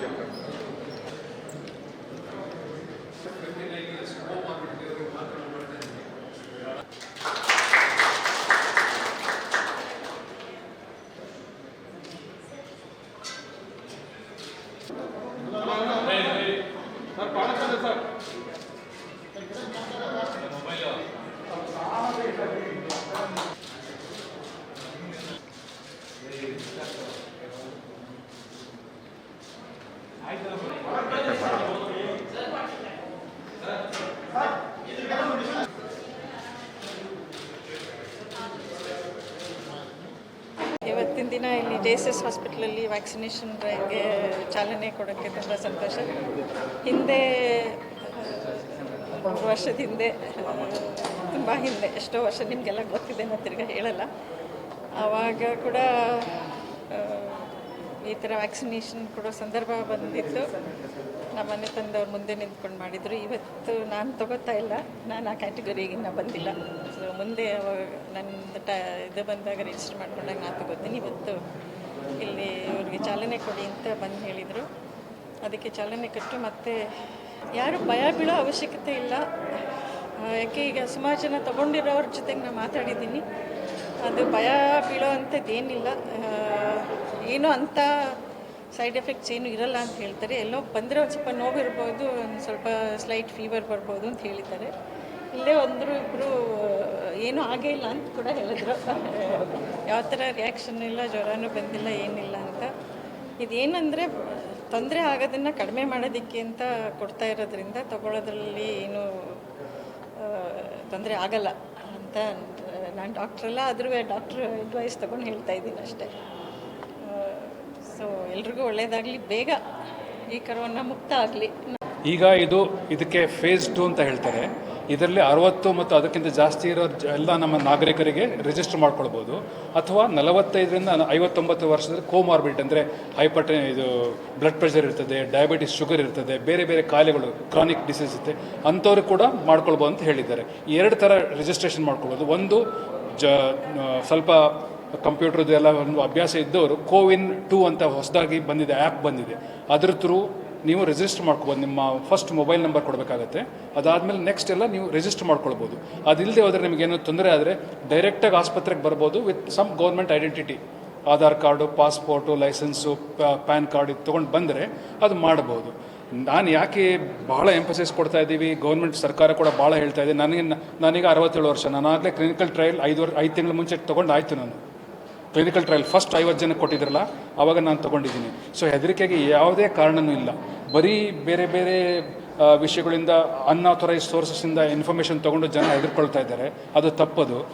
Gracias. ಇವತ್ತಿನ ದಿನ ಇಲ್ಲಿ ಜೆ ಎಸ್ ಎಸ್ ಹಾಸ್ಪಿಟ್ಲಲ್ಲಿ ವ್ಯಾಕ್ಸಿನೇಷನ್ ಡ್ರೈವ್ಗೆ ಚಾಲನೆ ಕೊಡೋಕ್ಕೆ ತುಂಬ ಸಂತೋಷ. ಹಿಂದೆ ಒಂದು ವರ್ಷದ ಹಿಂದೆ, ತುಂಬ ಹಿಂದೆ, ಎಷ್ಟೋ ವರ್ಷ ನಿಮಗೆಲ್ಲ ಗೊತ್ತಿದೆ ನಾನು ತಿರ್ಗಿ ಹೇಳಲ್ಲ. ಆವಾಗ ಕೂಡ ಈ ಥರ ವ್ಯಾಕ್ಸಿನೇಷನ್ ಕೊಡೋ ಸಂದರ್ಭ ಬಂದಿತ್ತು. ನಮ್ಮ ಮನೆ ತಂದವ್ರು ಮುಂದೆ ನಿಂತ್ಕೊಂಡು ಮಾಡಿದರು. ಇವತ್ತು ನಾನು ತಗೋತಾ ಇಲ್ಲ. ನಾನು ಆ ಕ್ಯಾಟಗರಿಗೆ ಇನ್ನೂ ಬಂದಿಲ್ಲ. ಸೊ ಮುಂದೆ ಅವಾಗ ನನ್ನ ಟ ಇದು ಬಂದಾಗ ರಿಜಿಸ್ಟರ್ ಮಾಡ್ಕೊಂಡಾಗ ನಾನು ತಗೋತೀನಿ. ಇವತ್ತು ಇಲ್ಲಿ ಅವ್ರಿಗೆ ಚಾಲನೆ ಕೊಡಿ ಅಂತ ಬಂದು ಹೇಳಿದರು. ಅದಕ್ಕೆ ಚಾಲನೆ ಕೊಟ್ಟು ಮತ್ತೆ ಯಾರು ಭಯ ಬೀಳೋ ಅವಶ್ಯಕತೆ ಇಲ್ಲ. ಯಾಕೆ ಈಗ ಸುಮಾರು ಜನ ತೊಗೊಂಡಿರೋರ ಜೊತೆಗೆ ನಾನು ಮಾತಾಡಿದ್ದೀನಿ. ಅದು ಭಯ ಬೀಳೋ ಅಂಥದ್ದು ಏನಿಲ್ಲ ಆ, ಏನೂ ಅಂಥ ಸೈಡ್ ಎಫೆಕ್ಟ್ಸ್ ಏನು ಇರಲ್ಲ ಅಂತ ಹೇಳ್ತಾರೆ. ಎಲ್ಲೋ ಬಂದರೆ ಒಂದು ಸ್ವಲ್ಪ ನೋವಿರ್ಬೋದು ಒಂದು ಸ್ವಲ್ಪ ಸ್ಲೈಟ್ ಫೀವರ್ ಬರ್ಬೋದು ಅಂತ ಹೇಳಿದ್ದಾರೆ. ಇಲ್ಲೇ ಒಂದರು ಇಬ್ಬರು ಏನೂ ಆಗೇ ಇಲ್ಲ ಅಂತ ಕೂಡ ಹೇಳಿದ್ರು. ಯಾವ ಥರ ರಿಯಾಕ್ಷನ್ ಇಲ್ಲ, ಜ್ವರನೂ ಬಂದಿಲ್ಲ, ಏನಿಲ್ಲ ಅಂತ. ಇದೇನಂದರೆ, ತೊಂದರೆ ಆಗೋದನ್ನು ಕಡಿಮೆ ಮಾಡೋದಕ್ಕೆ ಅಂತ ಕೊಡ್ತಾ ಇರೋದ್ರಿಂದ ತಗೊಳ್ಳೋದ್ರಲ್ಲಿ ಏನು ತೊಂದರೆ ಆಗಲ್ಲ ಅಂತ ನಾನು ಡಾಕ್ಟ್ರಲ್ಲ ಆದರೂ ಡಾಕ್ಟ್ರ್ ಅಡ್ವೈಸ್ ತೊಗೊಂಡು ಹೇಳ್ತಾ ಇದ್ದೀನಿ ಅಷ್ಟೇ. ಸೊ ಎಲ್ರಿಗೂ ಒಳ್ಳೆಯದಾಗಲಿ ಬೇಗ ಈ ಕರೋನಾ ಮುಕ್ತ ಆಗಲಿ ಈಗ ಇದು ಇದಕ್ಕೆ ಫೇಸ್ ಟು ಅಂತ ಹೇಳ್ತಾರೆ. ಇದರಲ್ಲಿ ಅರವತ್ತು ಮತ್ತು ಅದಕ್ಕಿಂತ ಜಾಸ್ತಿ ಇರೋ ಎಲ್ಲ ನಮ್ಮ ನಾಗರಿಕರಿಗೆ ರಿಜಿಸ್ಟರ್ ಮಾಡ್ಕೊಳ್ಬೋದು. ಅಥವಾ ನಲವತ್ತೈದರಿಂದ ಐವತ್ತೊಂಬತ್ತು ವರ್ಷದಲ್ಲಿ ಕೋಮಾರ್ಬಿಡ್ ಅಂದರೆ ಹೈಪರ್ ಇದು ಬ್ಲಡ್ ಪ್ರೆಷರ್ ಇರ್ತದೆ ಡಯಾಬಿಟಿಸ್ ಶುಗರ್ ಇರ್ತದೆ, ಬೇರೆ ಬೇರೆ ಕಾಯಿಲೆಗಳು ಕ್ರಾನಿಕ್ ಡಿಸೀಸ್ ಇರುತ್ತೆ, ಅಂಥವ್ರು ಕೂಡ ಮಾಡ್ಕೊಳ್ಬೋದು ಅಂತ ಹೇಳಿದ್ದಾರೆ. ಎರಡು ಥರ ರಿಜಿಸ್ಟ್ರೇಷನ್ ಮಾಡ್ಕೊಳ್ಬೋದು. ಒಂದು ಜ ಸ್ವಲ್ಪ ಕಂಪ್ಯೂಟರ್ದು ಎಲ್ಲ ಒಂದು ಅಭ್ಯಾಸ ಇದ್ದವರು ಕೋವಿನ್ ಟೂ ಅಂತ ಹೊಸದಾಗಿ ಬಂದಿದೆ ಆ್ಯಪ್ ಬಂದಿದೆ. ಅದ್ರ ಥ್ರೂ ನೀವು ರಿಜಿಸ್ಟರ್ ಮಾಡ್ಕೋಬೋದು. ನಿಮ್ಮ ಫಸ್ಟ್ ಮೊಬೈಲ್ ನಂಬರ್ ಕೊಡಬೇಕಾಗತ್ತೆ. ಅದಾದಮೇಲೆ ನೆಕ್ಸ್ಟ್ ಎಲ್ಲ ನೀವು ರಿಜಿಸ್ಟರ್ ಮಾಡ್ಕೊಳ್ಬೋದು. ಅದಿಲ್ಲದೆ ಹೋದರೆ ನಿಮಗೇನು ತೊಂದರೆ ಆದರೆ ಡೈರೆಕ್ಟಾಗಿ ಆಸ್ಪತ್ರೆಗೆ ಬರ್ಬೋದು with some government identity Aadhaar card passport licence PAN card ಇದು ತೊಗೊಂಡು ಬಂದರೆ ಅದು ಮಾಡ್ಬೋದು. ನಾನು ಯಾಕೆ ಭಾಳ ಎಂಫಸಿಸ್ ಕೊಡ್ತಾ ಇದ್ದೀವಿ? ಗೌರ್ಮೆಂಟ್ ಸರ್ಕಾರ ಕೂಡ ಭಾಳ ಹೇಳ್ತಾ ಇದೆ. ನನಗೆ ನನಗೆ ಅರವತ್ತೇಳು ವರ್ಷ. ಆಗಲೇ ಕ್ಲಿನಿಕಲ್ ಟ್ರಯಲ್ ಐದು ವರ್ಷ ಐದು ತಿಂಗಳ ಮುಂಚೆ ತೊಗೊಂಡು ಆಯಿತು ನಾನು. ಕ್ಲಿನಿಕಲ್ ಟ್ರಯಲ್ ಫಸ್ಟ್ ಐವತ್ತು ಜನಕ್ಕೆ ಕೊಟ್ಟಿದ್ರಲ್ಲ ಆವಾಗ ನಾನು ತೊಗೊಂಡಿದ್ದೀನಿ. ಸೊ ಹೆದರಿಕೆಗೆ ಯಾವುದೇ ಕಾರಣವೂ ಇಲ್ಲ. ಬರೀ ಬೇರೆ ಬೇರೆ ವಿಷಯಗಳಿಂದ ಅನ್ಆಥರೈಸ್ ಸೋರ್ಸಸ್ಸಿಂದ ಇನ್ಫಾರ್ಮೇಷನ್ ತೊಗೊಂಡು ಜನ ಹೆದರ್ಕೊಳ್ತಾ ಇದ್ದಾರೆ. ಅದು ತಪ್ಪದು.